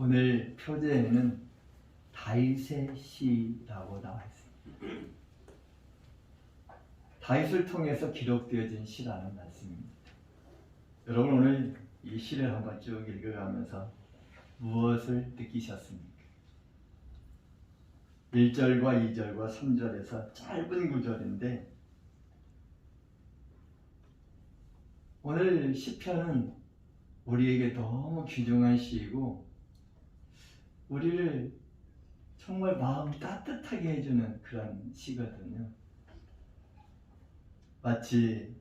오늘 표제에는 다윗의 시라고 나와 있습니다. 다윗을 통해서 기록되어진 시라는 말씀입니다. 여러분 오늘 이 시를 한번 쭉 읽어가면서 무엇을 느끼셨습니까? 1절과 2절과 3절에서 짧은 구절인데 오늘 시편은 우리에게 너무 귀중한 시이고 우리를 정말 마음 따뜻하게 해주는 그런 시거든요. 마치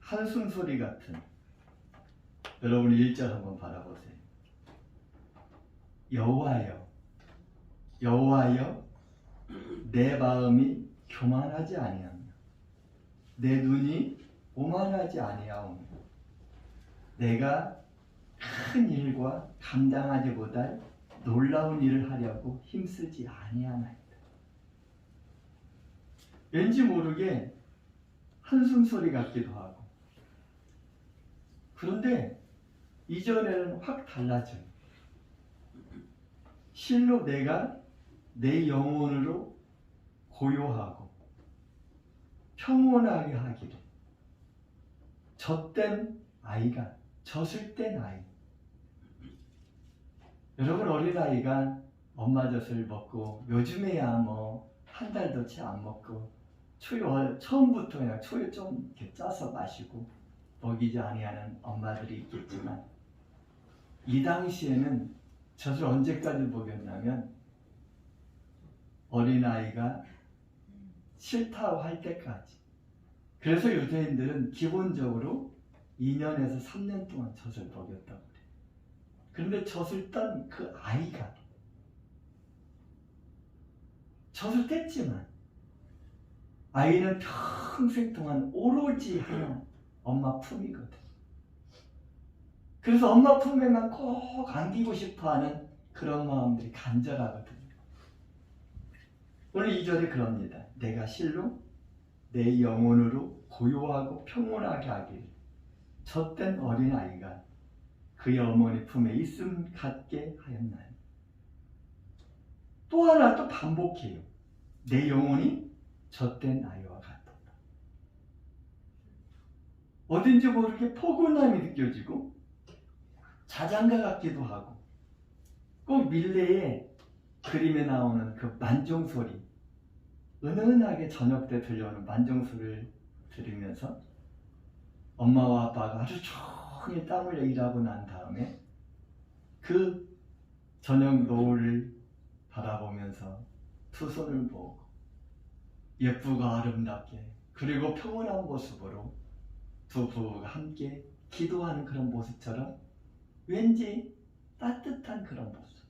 한숨 소리 같은 여러분 1절 한번 바라보세요. 여호와여 여호와여 내 마음이 교만하지 아니하며 내 눈이 오만하지 아니하오며 내가 큰 일과 감당하지 못할 놀라운 일을 하려고 힘쓰지 아니하나이다. 왠지 모르게 한숨 소리 같기도 하고 그런데 이전에는 확 달라져요. 실로 내가 내 영혼으로 고요하고 평온하게 하기를 젖된 아이가 젖을 땐 아이 여러분 어린아이가 엄마 젖을 먹고 요즘에야 뭐 한 달도 채 안 먹고 초요 처음부터 그냥 초요 좀 이렇게 짜서 마시고 먹이지 아니하는 엄마들이 있겠지만 이 당시에는 젖을 언제까지 먹였냐면 어린아이가 싫다고 할 때까지. 그래서 유대인들은 기본적으로 2년에서 3년 동안 젖을 먹였다고 그런데 젖을 딴 그 아이가 젖을 뗐지만 아이는 평생 동안 오로지 하나 엄마 품이거든. 그래서 엄마 품에만 꼭 안기고 싶어하는 그런 마음들이 간절하거든요. 오늘 2절에 그럽니다. 내가 실로 내 영혼으로 고요하고 평온하게 하길 젖된 어린아이가 그의 어머니 품에 있음 같게 하였나요? 또 하나 또 반복해요. 내 영혼이 젖된 아이와 같도다. 어딘지 모르게 포근함이 느껴지고 자장가 같기도 하고 꼭 밀레의 그림에 나오는 그 만종 소리 은은하게 저녁 때 들려오는 만종 소리를 들으면서 엄마와 아빠가 하루 종일 땀 흘려 일하고 난 다음에 그 저녁 노을을 바라보면서 두 손을 모으고 예쁘고 아름답게 그리고 평온한 모습으로 두 부부가 함께 기도하는 그런 모습처럼 왠지 따뜻한 그런 모습.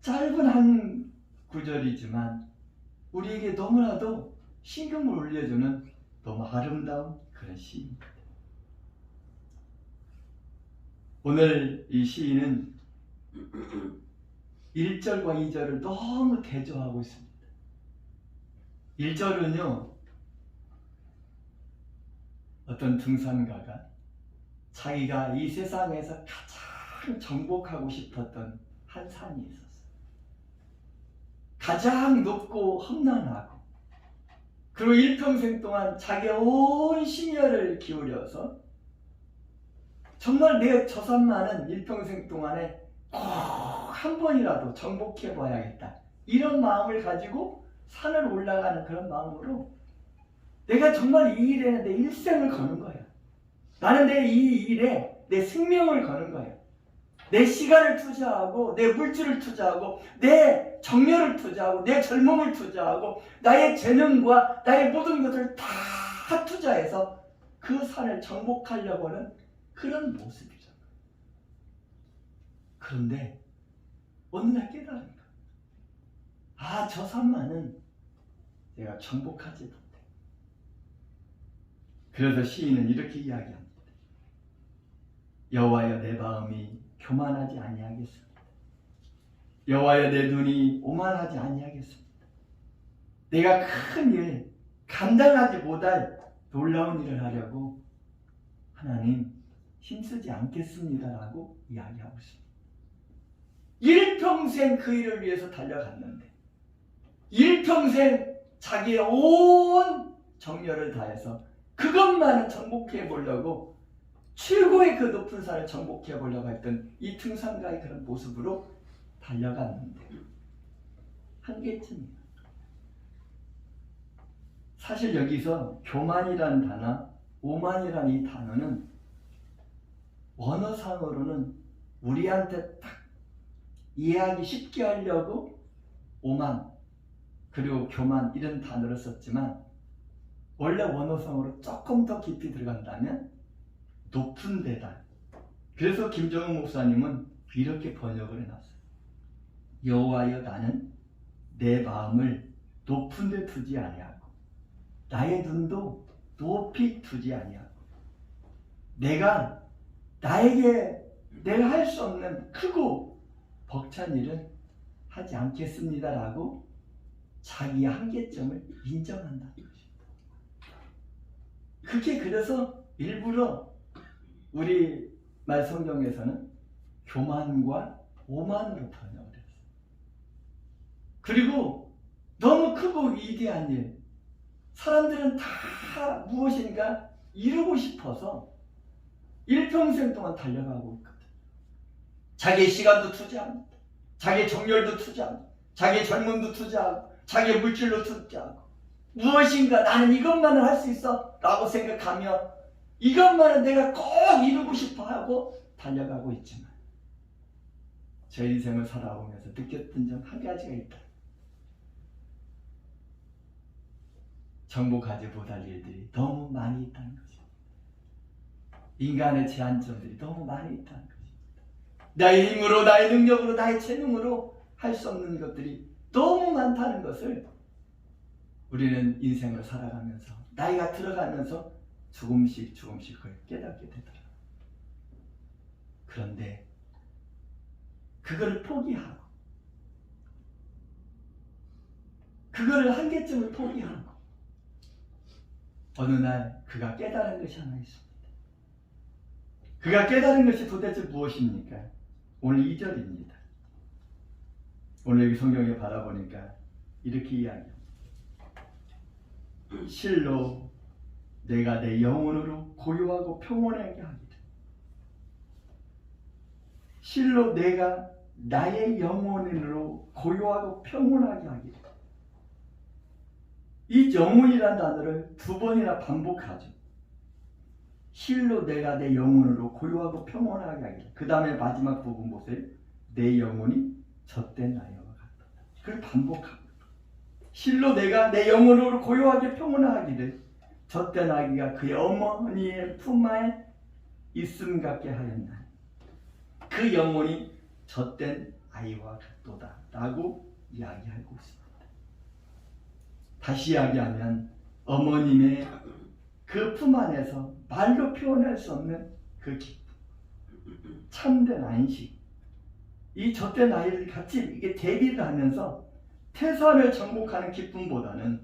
짧은 한 구절이지만 우리에게 너무나도 신경을 올려주는 너무 아름다운 그런 시입니다. 오늘 이 시인은 1절과 2절을 너무 대조하고 있습니다. 1절은요, 어떤 등산가가 자기가 이 세상에서 가장 정복하고 싶었던 한 산이 있었어요. 가장 높고 험난하고 그리고 일평생 동안 자기의 온 심혈을 기울여서 정말 내 저 산만은 일평생 동안에 꼭 한 번이라도 정복해 봐야겠다. 이런 마음을 가지고 산을 올라가는 그런 마음으로 내가 정말 이 일에 내 일생을 거는 거야. 나는 내 이 일에 내 생명을 거는 거예요. 내 시간을 투자하고 내 물질을 투자하고 내 정열을 투자하고 내 젊음을 투자하고 나의 재능과 나의 모든 것을 다 투자해서 그 산을 정복하려고 하는 그런 모습이잖아. 그런데 어느 날 깨달은 거야. 아, 저 산만은 내가 정복하지 못해. 그래서 시인은 이렇게 이야기합니다. 여호와여 내 마음이 교만하지 아니하겠습니다. 여호와여 내 눈이 오만하지 아니하겠습니다. 내가 큰 일, 감당하지 못할 놀라운 일을 하려고 하나님 힘쓰지 않겠습니다라고 이야기하고 있습니다. 일평생 그 일을 위해서 달려갔는데 일평생 자기의 온 정열을 다해서 그것만은 정복해 보려고 최고의 그 높은 산을 정복해 보려고 했던 이 등산가의 그런 모습으로 달려갔는데 한계쯤이에요. 사실 여기서 교만이라는 단어, 오만이라는 이 단어는 원어상으로는 우리한테 딱 이해하기 쉽게 하려고 오만 그리고 교만 이런 단어를 썼지만 원래 원어상으로 조금 더 깊이 들어간다면 높은 데다. 그래서 김정은 목사님은 이렇게 번역을 해놨어요. 여호와여 나는 내 마음을 높은 데 두지 아니하고 나의 눈도 높이 두지 아니하고 내가 나에게 내가 할 수 없는 크고 벅찬 일은 하지 않겠습니다라고 자기의 한계점을 인정한다는 것입니다. 그게 그래서 일부러 우리 말 성경에서는 교만과 오만으로 번역을 했어요. 그리고 너무 크고 위대한 일, 사람들은 다 무엇인가 이루고 싶어서 일평생 동안 달려가고 있거든. 자기의 시간도 투자합니다. 자기의 정열도 투자합니다. 자기의 젊음도 투자하고, 자기의 물질로 투자하고, 무엇인가 나는 이것만을 할 수 있어 라고 생각하며 이것만은 내가 꼭 이루고 싶어 하고 달려가고 있지만 제 인생을 살아오면서 느꼈던 점 한 가지가 있다. 정복하지 못할 일들이 너무 많이 있다는 것입니다. 인간의 제한점들이 너무 많이 있다는 것입니다. 나의 힘으로, 나의 능력으로, 나의 재능으로 할 수 없는 것들이 너무 많다는 것을 우리는 인생을 살아가면서 나이가 들어가면서 조금씩 조금씩 그걸 깨닫게 되더라. 그런데 그거를 포기하고 그거를 한계점을 포기하고 어느 날 그가 깨달은 것이 하나 있습니다. 그가 깨달은 것이 도대체 무엇입니까? 오늘 2절입니다. 오늘 여기 성경에 바라보니까 이렇게 이야기합니다. 실로 내가 내 영혼으로 고요하고 평온하게 하기를. 실로 내가 나의 영혼으로 고요하고 평온하게 하기를. 이 영혼이란 단어를 두 번이나 반복하죠. 실로 내가 내 영혼으로 고요하고 평온하게 하기를. 그 다음에 마지막 부분 보세요. 내 영혼이 젖된 나이와 같다. 그걸 반복합니다. 실로 내가 내 영혼으로 고요하게 평온하기를 젖된 아기가 그의 어머니의 품에 있음 같게 하였나니 그 영혼이 젖된 아이와 같도다 라고 이야기하고 있습니다. 다시 이야기하면 어머님의 그 품 안에서 말로 표현할 수 없는 그 기쁨 참된 안식 이 젖된 아이를 같이 이게 대비를 하면서 태산을 정복하는 기쁨보다는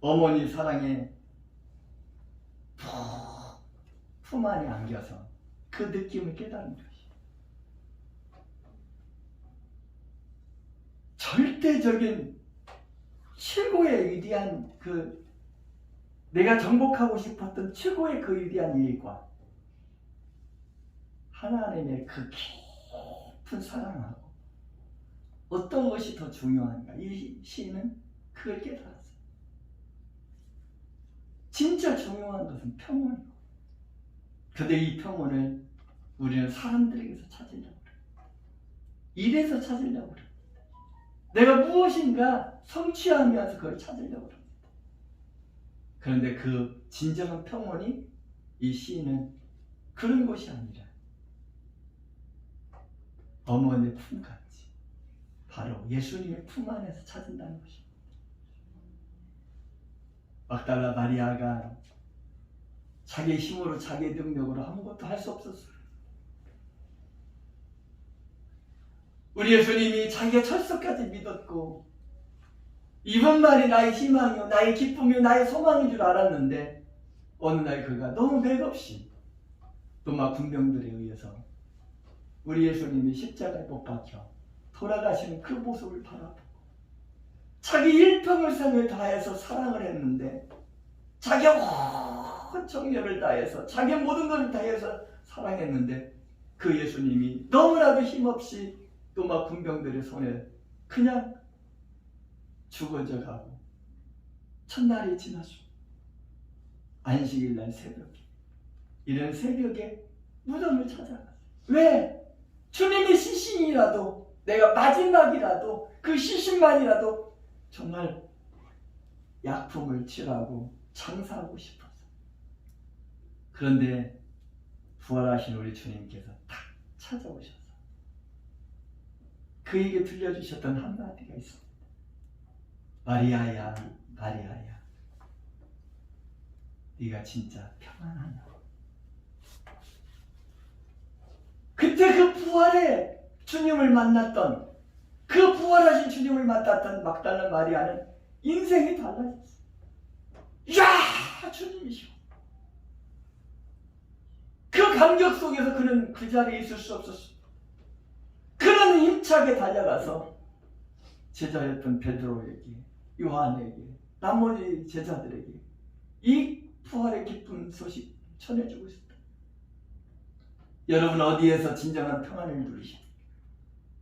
어머니 사랑에 품 안에 안겨서 그 느낌을 깨닫는 것이 절대적인 최고의 위대한 그 내가 정복하고 싶었던 최고의 그 위대한 일과 하나님의 그 깊은 사랑하고 어떤 것이 더 중요한가 이 시인은 그걸 깨달았어요. 진짜 중요한 것은 평온이고 근데 이 평온을 우리는 사람들에게서 찾으려고 그래. 일에서 찾으려고 그래. 내가 무엇인가 성취하면서 그걸 찾으려고 합니다. 그런데 그 진정한 평온이 이 시인은 그런 것이 아니라 어머니의 품같이 바로 예수님의 품 안에서 찾은다는 것입니다. 막달라 마리아가 자기의 힘으로 자기의 능력으로 아무것도 할 수 없었어요. 우리 예수님이 자기가 철석까지 믿었고 이번만이 나의 희망이요 나의 기쁨이요 나의 소망인 줄 알았는데 어느 날 그가 너무 맥없이 또막 군병들에 의해서 우리 예수님이 십자가에 못 박혀 돌아가시는 그 모습을 바라보고 자기 일평을 생을 다해서 사랑을 했는데 자기 온 정열을 다해서 자기 모든 것을 다해서 사랑했는데 그 예수님이 너무나도 힘없이 또 막 군병들의 손에 그냥 죽어져 가고 첫날이 지나서 안식일 날 새벽에 이런 새벽에 무덤을 찾아갔어요. 왜? 주님의 시신이라도 내가 마지막이라도 그 시신만이라도 정말 약품을 칠하고 장사하고 싶어서 그런데 부활하신 우리 주님께서 딱 찾아오셔서 그에게 들려주셨던 한마디가 있습니다. 마리아야, 마리아야, 네가 진짜 평안하냐? 그때 그 부활에 주님을 만났던 그 부활하신 주님을 만났던 막달라 마리아는 인생이 달라졌어. 야, 주님이시오. 그 감격 속에서 그는 그 자리에 있을 수 없었어. 그는 힘차게 달려가서 제자였던 베드로에게, 요한에게, 나머지 제자들에게 이 부활의 기쁜 소식 전해주고 있었다. 여러분 어디에서 진정한 평안을 누리십니까?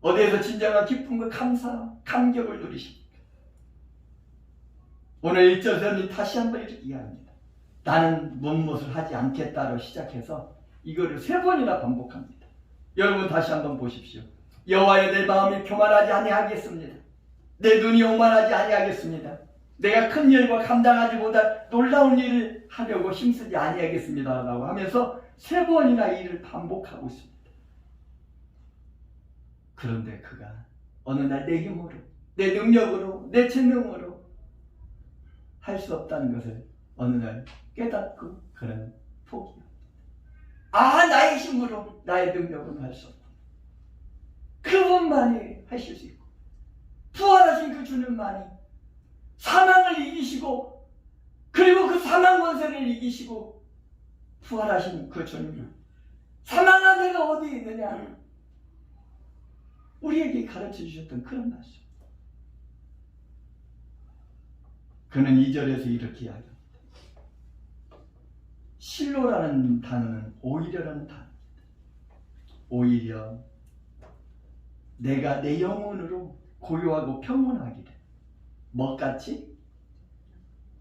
어디에서 진정한 기쁨과 감사, 감격을 누리십니까? 오늘 1절에는 다시 한번 이렇게 이야기합니다. 나는 무엇을 하지 않겠다로 시작해서 이거를 세 번이나 반복합니다. 여러분 다시 한번 보십시오. 여호와여 내 마음이 교만하지 아니하겠습니다. 내 눈이 오만하지 아니하겠습니다. 내가 큰 일과 감당하지 못할 놀라운 일을 하려고 힘쓰지 아니하겠습니다. 라고 하면서 세 번이나 이 일을 반복하고 있습니다. 그런데 그가 어느 날 내 힘으로, 내 능력으로, 내 재능으로 할 수 없다는 것을 어느 날 깨닫고 그는 포기합니다. 아, 나의 힘으로, 나의 능력으로 할 수 없다. 그분만이 하실 수 있고, 부활하신 그 주님만이 사망을 이기시고, 그리고 그 사망 권세를 이기시고, 부활하신 그 주님을 사망한 내가 어디 있느냐? 우리에게 가르쳐 주셨던 그런 말씀. 그는 2절에서 이렇게 이야기합니다. 실로라는 단어는 오히려라는 단어입니다. 오히려 내가 내 영혼으로 고요하고 평온하기를 뭐같이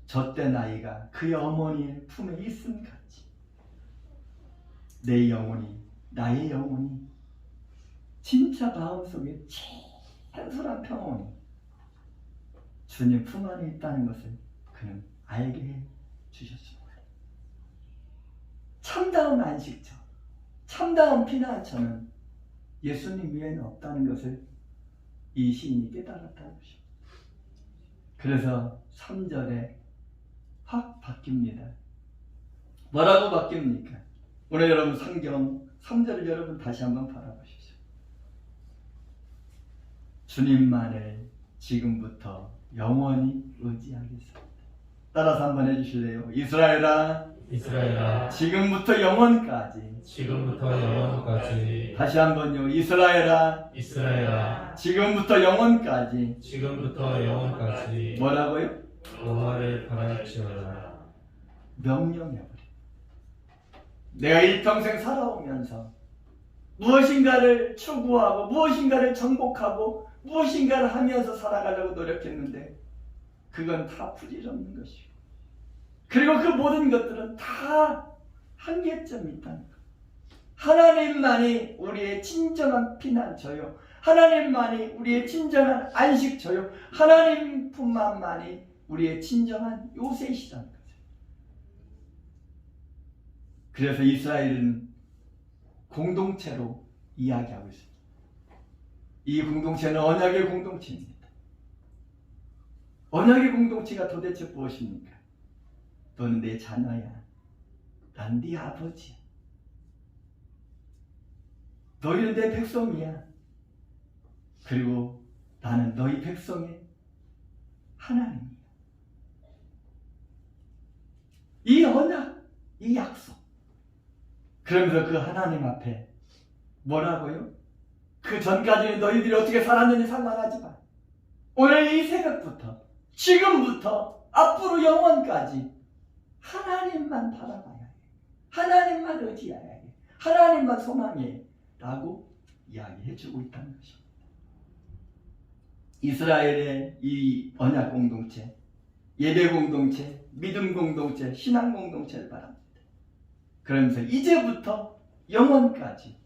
젖된 아이가 그의 어머니의 품에 있음 같이 내 영혼이 나의 영혼이 진짜 마음속에 진솔한 평온이 주님 품 안에 있다는 것을 그는 알게 해 주셨습니다. 참다운 안식처, 참다운 피난처는 예수님 외에는 없다는 것을 이 시인이 깨달았다는 것입니다. 그래서 3절에 확 바뀝니다. 뭐라고 바뀝니까? 오늘 여러분 성경 3절을 여러분 다시 한번 바라보십시오. 주님만을 지금부터 영원히 의지하겠습니다. 따라서 한번 해주실래요? 이스라엘아, 이스라엘아 지금부터 영원까지. 지금부터 영원까지 다시 한번요. 이스라엘아, 이스라엘아 지금부터 영원까지. 지금부터 영원까지 뭐라고요? 여호와를 바랄지어다 명령해버려. 내가 일평생 살아오면서 무엇인가를 추구하고 무엇인가를 정복하고 무엇인가를 하면서 살아가려고 노력했는데 그건 다 부질없는 것이고 그리고 그 모든 것들은 다 한계점이 있다는 것. 하나님만이 우리의 진정한 피난처요. 하나님만이 우리의 진정한 안식처요. 하나님뿐만만이 우리의 진정한 요새시라는 거죠. 그래서 이스라엘은 공동체로 이야기하고 있습니다. 이 공동체는 언약의 공동체입니다. 언약의 공동체가 도대체 무엇입니까? 너는 내 자녀야. 난 네 아버지. 너희는 내 백성이야. 그리고 나는 너희 백성의 하나님이야. 이 언약, 이 약속. 그러면서 그 하나님 앞에 뭐라고요? 그 전까지는 너희들이 어떻게 살았는지 상관하지 마. 오늘 이 새벽부터, 지금부터, 앞으로 영원까지 하나님만 바라봐야 해. 하나님만 의지해야 해. 하나님만 소망해. 라고 이야기해주고 있다는 것입니다. 이스라엘의 이 언약 공동체, 예배 공동체, 믿음 공동체, 신앙 공동체를 바랍니다. 그러면서 이제부터 영원까지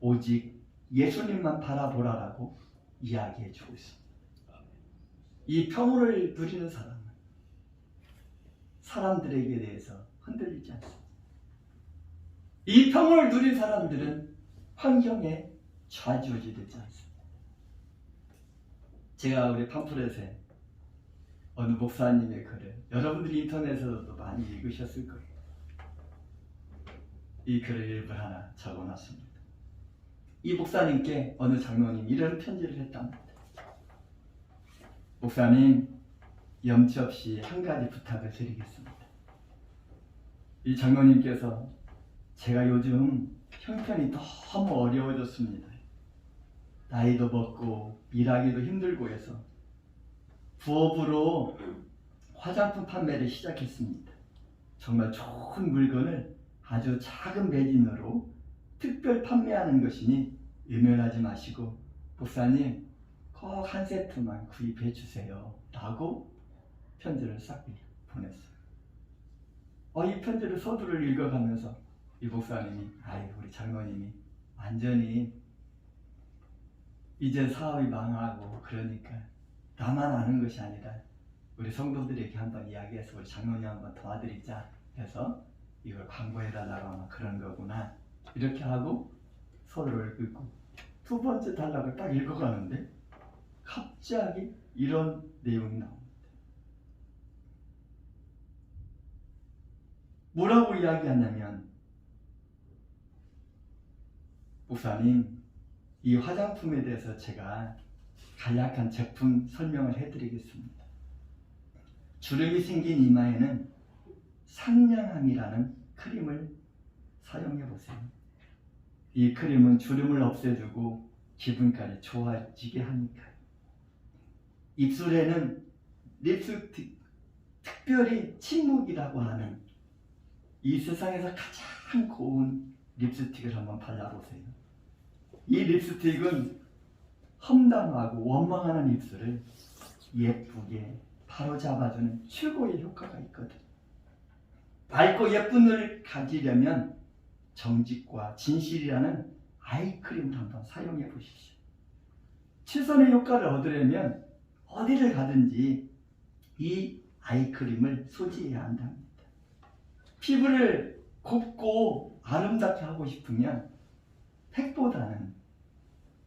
오직 예수님만 바라보라라고 이야기해 주고 있습니다. 이 평화를 누리는 사람은 사람들에게 대해서 흔들리지 않습니다. 이 평화를 누린 사람들은 환경에 좌지우지되지 않습니다. 제가 우리 팜플렛에 어느 목사님의 글을 여러분들이 인터넷에서도 많이 읽으셨을 거예요. 이 글을 일부 하나 적어놨습니다. 이 목사님께 어느 장로님 이런 편지를 했답니다. 목사님 염치 없이 한 가지 부탁을 드리겠습니다. 이 장로님께서 제가 요즘 형편이 너무 어려워졌습니다. 나이도 먹고 일하기도 힘들고 해서 부업으로 화장품 판매를 시작했습니다. 정말 좋은 물건을 아주 작은 매진으로 특별 판매하는 것이니 외면하지 마시고 목사님 꼭 한 세트만 구입해 주세요. 라고 편지를 싹 보냈어요. 어, 이 편지를 서두를 읽어가면서 이 목사님이 아이 우리 장로님이 완전히 이제 사업이 망하고 그러니까 나만 아는 것이 아니라 우리 성도들에게 한번 이야기해서 우리 장로님 한번 도와드리자 해서 이걸 광고해달라고 하면 그런 거구나 이렇게 하고 서류를 긁고 두 번째 단락을 딱 읽어가는데 갑자기 이런 내용이 나옵니다. 뭐라고 이야기하냐면 목사님 이 화장품에 대해서 제가 간략한 제품 설명을 해드리겠습니다. 주름이 생긴 이마에는 상냥함이라는 크림을 사용해 보세요. 이 크림은 주름을 없애주고 기분까지 좋아지게 하니까. 입술에는 립스틱, 특별히 침묵이라고 하는 이 세상에서 가장 고운 립스틱을 한번 발라보세요. 이 립스틱은 험담하고 원망하는 입술을 예쁘게 바로잡아주는 최고의 효과가 있거든. 밝고 예쁜 눈을 가지려면 정직과 진실이라는 아이크림을 한번 사용해 보십시오. 최선의 효과를 얻으려면 어디를 가든지 이 아이크림을 소지해야 한답니다. 피부를 곱고 아름답게 하고 싶으면 팩보다는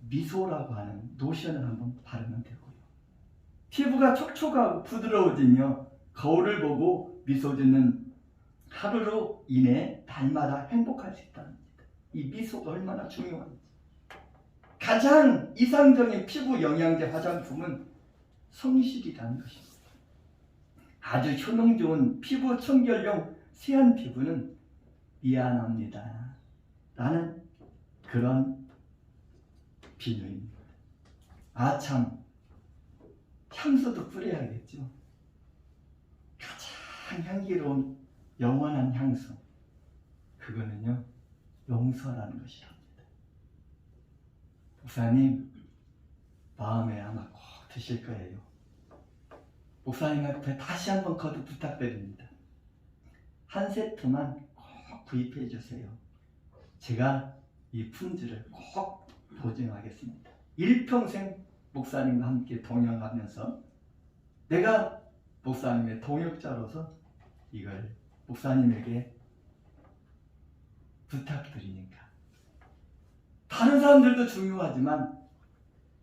미소라고 하는 노션을 한번 바르면 되고요. 피부가 촉촉하고 부드러워지며 거울을 보고 미소 짓는 하루로 인해 날마다 행복할 수 있답니다. 이 미소가 얼마나 중요한지. 가장 이상적인 피부 영양제 화장품은 성실이라는 것입니다. 아주 효능 좋은 피부 청결용 세안 피부는 미안합니다. 라는 그런 비유입니다. 아참 향수도 뿌려야겠죠. 가장 향기로운 영원한 향수. 그거는요 용서라는 것이랍니다. 목사님 마음에 아마 꼭 드실 거예요. 목사님한테 다시 한번 거듭 부탁드립니다. 한 세트만 꼭 구입해 주세요. 제가 이 품질을 꼭 보증하겠습니다. 일평생 목사님과 함께 동행하면서 내가 목사님의 동역자로서 이걸 목사님에게 부탁드리니까 다른 사람들도 중요하지만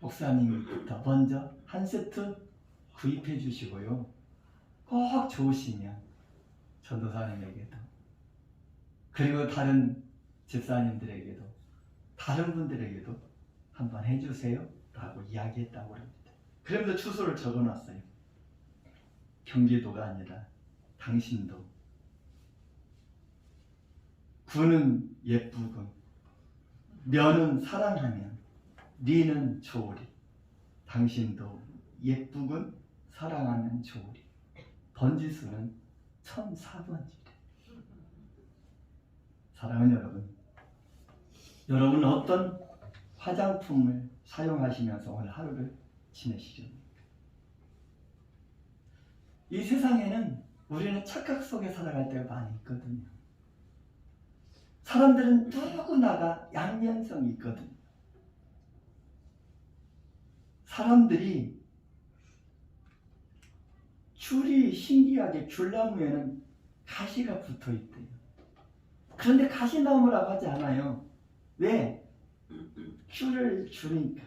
목사님부터 먼저 한 세트 구입해 주시고요. 꼭 좋으시면 전도사님에게도 그리고 다른 집사님들에게도 다른 분들에게도 한번 해주세요 라고 이야기했다고 합니다. 그러면서 주소를 적어놨어요. 경기도가 아니라 당신도 부는 예쁘군 면은 사랑하면 니는 좋으리 당신도 예쁘군 사랑하면 좋으리 번지수는 1004번지래 사랑하는 여러분 여러분 어떤 화장품을 사용하시면서 오늘 하루를 지내시렵니까? 이 세상에는 우리는 착각 속에 살아갈 때가 많이 있거든요. 사람들은 누구나가 양면성이 있거든요. 사람들이 줄이 신기하게 줄나무에는 가시가 붙어 있대요. 그런데 가시나무라고 하지 않아요. 왜? 줄을 주니까.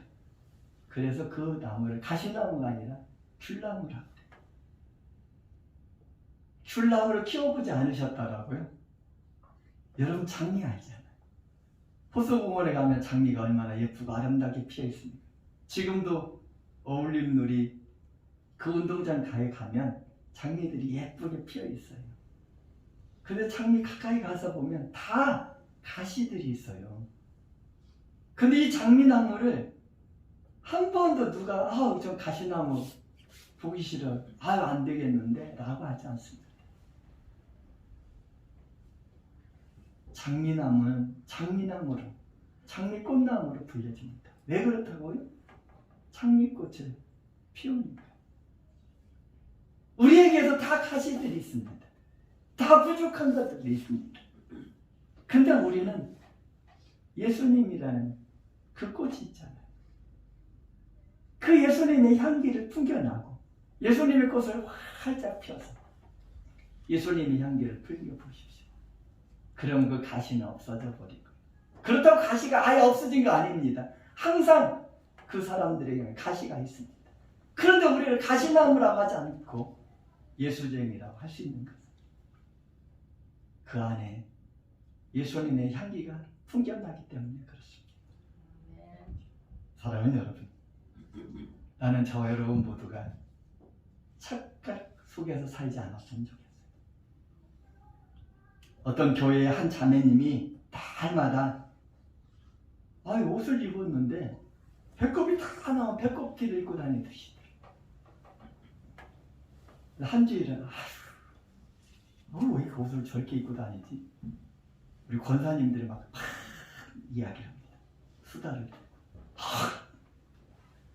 그래서 그 나무를 가시나무가 아니라 줄나무라고. 줄나무를 키워보지 않으셨다라고요? 여러분 장미 알잖아요. 호수공원에 가면 장미가 얼마나 예쁘고 아름답게 피어 있습니까? 지금도 어울림 놀이 그 운동장 가에 가면 장미들이 예쁘게 피어 있어요. 근데 장미 가까이 가서 보면 다 가시들이 있어요. 근데 이 장미나무를 한 번도 누가 아우 저 가시나무 보기 싫어 아유 안 되겠는데 라고 하지 않습니다. 장미나무는 장미나무로 장미꽃나무로 불려집니다. 왜 그렇다고요? 장미꽃을 피우니까. 우리에게도 다 가시들이 있습니다. 다 부족한 것들이 있습니다. 근데 우리는 예수님이라는 그 꽃이 있잖아요. 그 예수님의 향기를 풍겨나고 예수님의 꽃을 활짝 펴서 예수님의 향기를 풍겨보십시오. 그럼 그 가시는 없어져 버리고 그렇다고 가시가 아예 없어진 거 아닙니다. 항상 그 사람들에게는 가시가 있습니다. 그런데 우리를 가시나무라고 하지 않고 예수쟁이라고 할 수 있는 것은 그 안에 예수님의 향기가 풍겨나기 때문에 그렇습니다. 사랑하는 여러분, 나는 저와 여러분 모두가 착각 속에서 살지 않았으면 좋겠어요. 어떤 교회의 한 자매님이 날마다 아 옷을 입었는데 배꼽이 다 나온 배꼽티를 입고 다니듯이 한 주일은 아휴 왜 이렇게 옷을 저렇게 입고 다니지? 우리 권사님들이 막, 막 이야기를 합니다. 수다를. 아,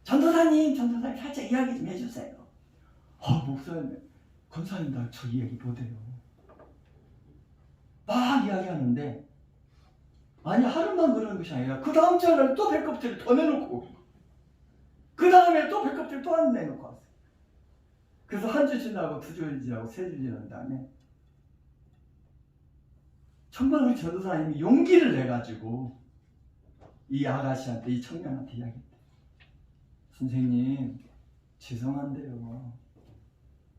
전도사님, 전도사님 살짝 이야기 좀 해주세요. 아, 목사님, 권사님 나 저 이야기 못해요. 막 이야기하는데 아니 하루만 그러는 것이 아니라 그 다음 주에는 또 배꼽티를 더 내놓고 그 다음에 또 배꼽티를 또안 내놓고 왔어요. 그래서 한 주 지나고 두 주 지나고 세 주 지난 다음에 정말 우리 전도사님이 용기를 내가지고 이 아가씨한테 이 청년한테 이야기했대. 선생님 죄송한데요.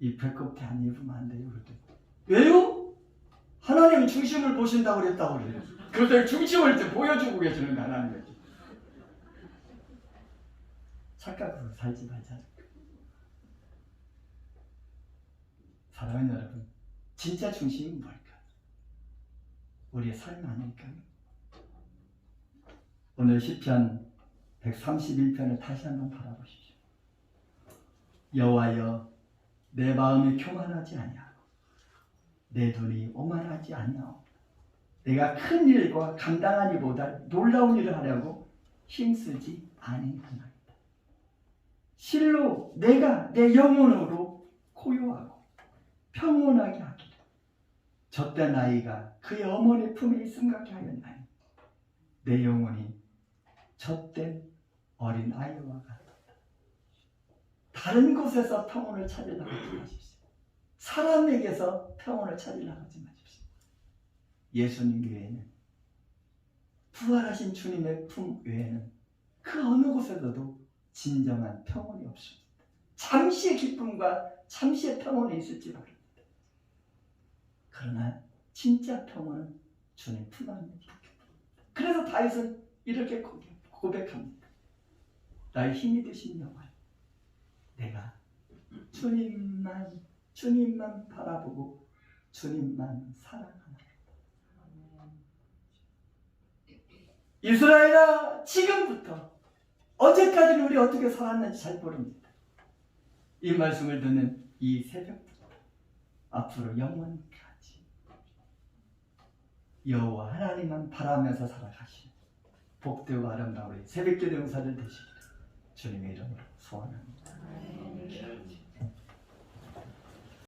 이 배꼽티 안 입으면 안 돼요. 그랬더니 왜요? 하나님 중심을 보신다고 그랬다고 그래요. 그래서 중심을 이제 보여주고 계시는 거 하나님이. 착각으로 살지 말자. 사랑하는 여러분, 진짜 중심은 뭘까? 우리의 삶 아닐까요? 오늘 시편 131편을 다시 한번 바라보십시오. 여호와여 내 마음이 교만하지 아니하고 내 눈이 오만하지 아니하오. 내가 큰 일과 감당한 일보다 놀라운 일을 하려고 힘쓰지 아니하나이다. 실로 내가 내 영혼으로 고요하고 평온하게 하기를 젖된 아이가 그의 어머니 품에 있음 같게 하였나니 내 영혼이 젖된 어린 아이와 같다. 다른 곳에서 평온을 찾으려고 하지. 사람에게서 평온을 찾으려고 하지 마십시오. 예수님 외에는 부활하신 주님의 품 외에는 그 어느 곳에서도 진정한 평온이 없습니다. 잠시의 기쁨과 잠시의 평온이 있을지 모릅니다. 그러나 진짜 평온은 주님 품 안에. 그래서 다윗은 이렇게 고백합니다. 나의 힘이 되신 여호와 내가 주님만 주님만 바라보고 주님만 사랑하나 이스라엘아 지금부터 어제까지는 우리 어떻게 살았는지 잘 모릅니다. 이 말씀을 듣는 이 새벽부터 앞으로 영원까지 여호와 하나님만 바라면서 살아가시는 복되고 아름다운 우리 새벽 기도 용사들 되시기를 주님의 이름으로 소원합니다.